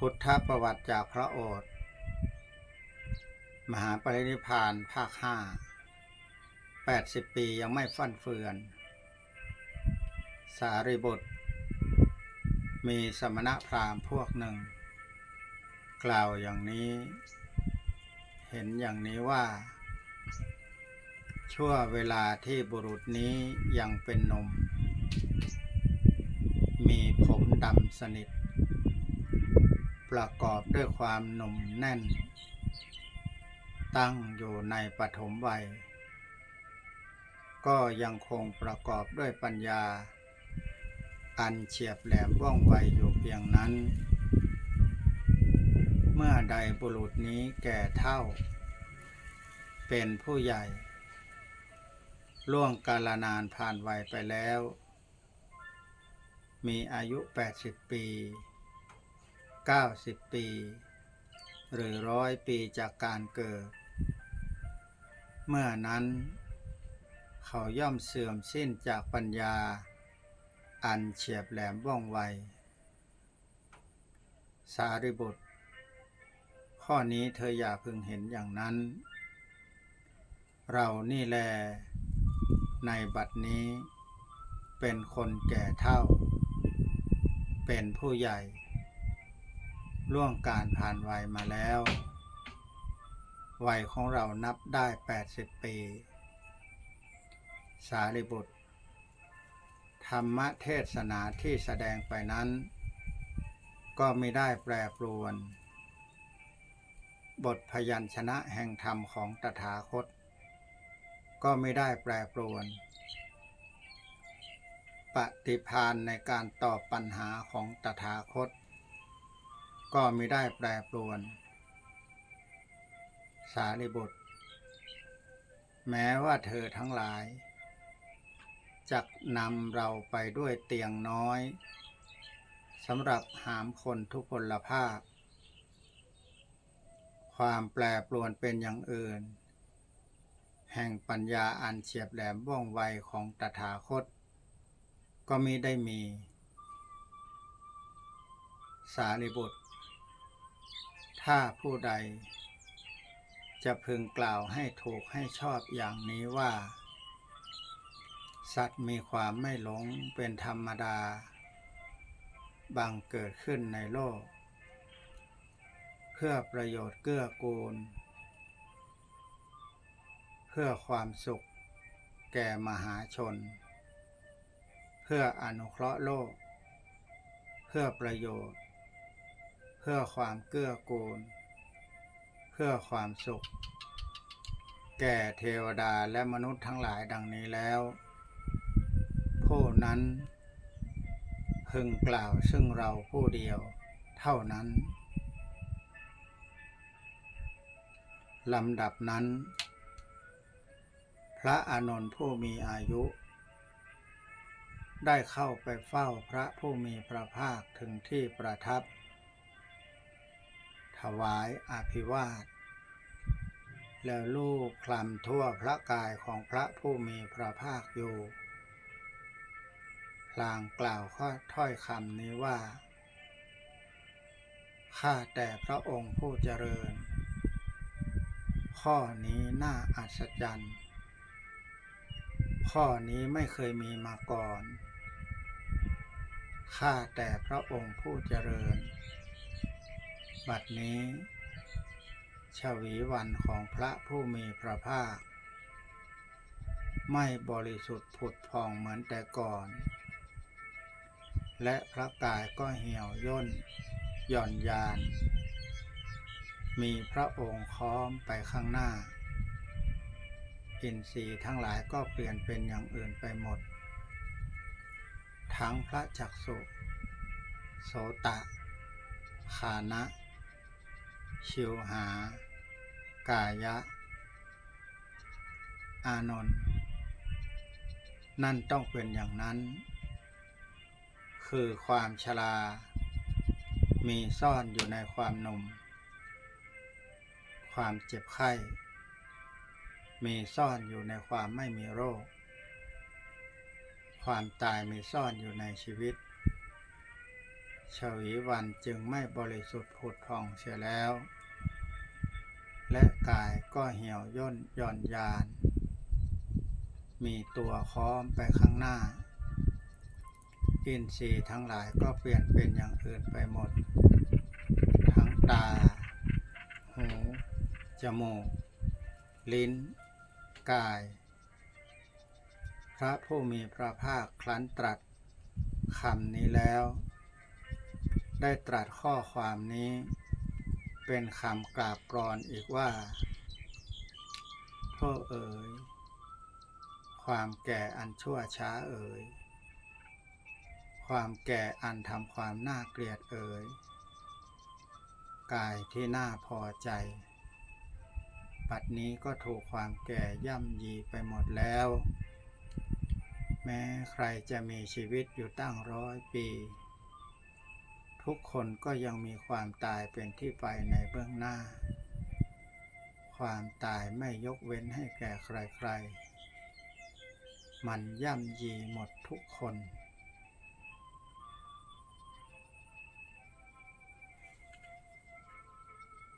พุทธประวัติจากพระโอษฐ์มหาปรินิพานภาคห้าแปดสิบปียังไม่ฟั่นเฟือน สารีบุตร มีสมณพราหมณ์พวกหนึ่ง กล่าวอย่างนี้ เห็นอย่างนี้ว่า ชั่วเวลาที่บุรุษนี้ยังเป็นนม มีผมดำสนิท ประกอบด้วยความหนุ่มแน่น ตั้งอยู่ในปฐมวัย ก็ยังคงประกอบด้วยปัญญา อันเฉียบแหลมว่องไวอยู่เพียงนั้น เมื่อใดบุรุษนี้แก่เท่า เป็นผู้ใหญ่ ล่วงกาลนานผ่านวัยไปแล้ว มีอายุ 80 ปี 90 ปี หรือร้อยปีจากการเกิด เมื่อนั้น เขาย่อมเสื่อมสิ้นจากปัญญา อันเฉียบแหลมว่องไว สารีบุตร ข้อนี้เธออย่าพึงเห็นอย่างนั้น เรานี่แล ในบัดนี้ เป็นคนแก่เท่า เป็นผู้ใหญ่ ล่วงการผ่านวัยมาแล้ว วัยของเรานับได้ 80 ปี สารีบุตร ธรรมเทศนาที่แสดงไปนั้น ก็ไม่ได้แปรปรวน บทพยัญชนะแห่งธรรมของตถาคต ก็ไม่ได้แปรปรวนปฏิพานในการตอบปัญหาของตถาคต ก็ไม่ได้แปรปรวน สารีบุตร แม้ว่าเธอทั้งหลายจะนำเราไปด้วยเตียงน้อยสำหรับหามคนทุพพลภาพ ความแปรปรวนเป็นอย่างอื่น แห่งปัญญาอันเฉียบแหลมว่องไวของตถาคต ก็มิได้มี สารีบุตร ถ้าผู้ใด จะพึงกล่าวให้ถูกให้ชอบอย่างนี้ว่า สัตว์มีความไม่หลงเป็นธรรมดา บังเกิดขึ้นในโลก เพื่อประโยชน์เกื้อกูล เพื่อความสุข แก่มหาชน เพื่ออนุเคราะห์โลก เพื่อประโยชน์ พื่อความเกื้อกูล เพื่อความสุข แก่เทวดาและมนุษย์ทั้งหลายดังนี้แล้ว ผู้นั้น พึงกล่าวซึ่งเราผู้เดียวเท่านั้นลำดับนั้น พระอานนท์ผู้มีอายุ ได้เข้าไปเฝ้าพระผู้มีพระภาคถึงที่ประทับ วายอภิวาท แล้วลูกคลำทั่วพระกายของพระผู้มีพระภาคอยู่พลางกล่าวข้อถ้อยคำนี้ว่า ข้าแต่พระองค์ผู้เจริญ ข้อนี้น่าอัศจรรย์ ข้อนี้ไม่เคยมีมาก่อน ข้าแต่พระองค์ผู้เจริญ บัดนี้ชวีวันของพระผู้มีพระภาค ไม่บริสุทธิ์ผุดพองเหมือนแต่ก่อน และพระกายก็เหี่ยวย่นหย่อนยาน มีพระองค์ค้อมไปข้างหน้า อินทรีย์ทั้งหลายก็เปลี่ยนเป็นอย่างอื่นไปหมด ทั้งพระจักสุโสตะคานะ ชิวหา กายะ อานนท์นั่นต้องเป็นอย่างนั้น คือความชรา มีซ่อนอยู่ในความหนุ่ม ความเจ็บไข้ มีซ่อนอยู่ในความไม่มีโรค ความตายมีซ่อนอยู่ในชีวิต ชชวีวันจึงไม่บริสุทธิ์ผุดพองเสียแล้ว และกายก็เหี่ยวย่นหย่อนยาน มีตัวค้อมไปข้างหน้า อินทรีย์ทั้งหลายก็เปลี่ยนเป็นอย่างอื่นไปหมด ทั้งตา หู จมูก ลิ้น กาย พระผู้มีพระภาคครั้นตรัสคำนี้แล้ว ได้ตรัสข้อความนี้ เป็นคำกราบกรอนอีกว่าโทษเอ๋ยความแก่อันชั่วช้าเอ๋ยความแก่อันทำความน่าเกลียดเอ๋ยกายที่น่าพอใจ ปัดนี้ก็ถูกความแก่ย่ำยีไปหมดแล้ว แม้ใครจะมีชีวิตอยู่ตั้งร้อยปี ทุกคนก็ยังมีความตายเป็นที่ไปในเบื้องหน้า ความตายไม่ยกเว้นให้แก่ใครๆ มันย่ำยีหมดทุกคน